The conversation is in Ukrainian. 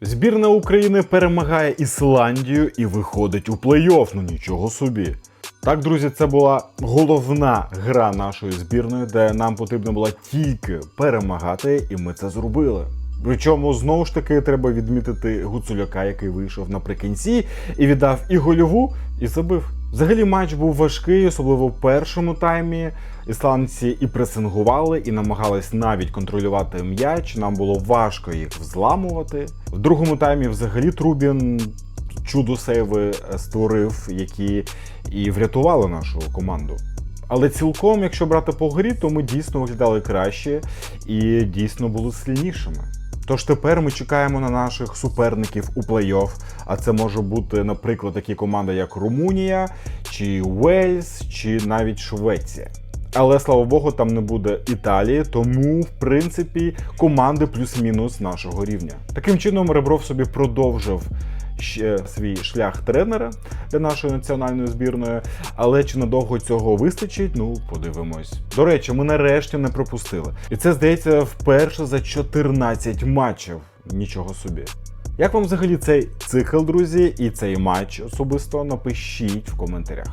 Збірна України перемагає Ісландію і виходить у плей-офф. Ну нічого собі. Так, друзі, це була головна гра нашої збірної, де нам потрібно було тільки перемагати, і ми це зробили. Причому знову ж таки треба відмітити Гуцуляка, який вийшов наприкінці і віддав і гольову, і забив. Взагалі матч був важкий, особливо в першому таймі. Ісландці і пресингували, і намагались навіть контролювати м'яч. Нам було важко їх взламувати. В другому таймі взагалі Трубін чудо сейви створив, які і врятували нашу команду. Але цілком, якщо брати по грі, то ми дійсно виглядали краще і дійсно були сильнішими. Тож тепер ми чекаємо на наших суперників у плей-офф, а це може бути, наприклад, такі команди, як Румунія, чи Уельс, чи навіть Швеція. Але слава Богу, там не буде Італії, тому в принципі команди плюс-мінус нашого рівня. Таким чином, Ребров собі продовжив свій шлях тренера для нашої національної збірної. Але чи надовго цього вистачить? Ну, подивимось. До речі, ми нарешті не пропустили. І це здається вперше за 14 матчів. Нічого собі. Як вам взагалі цей цикл, друзі, і цей матч особисто напишіть в коментарях.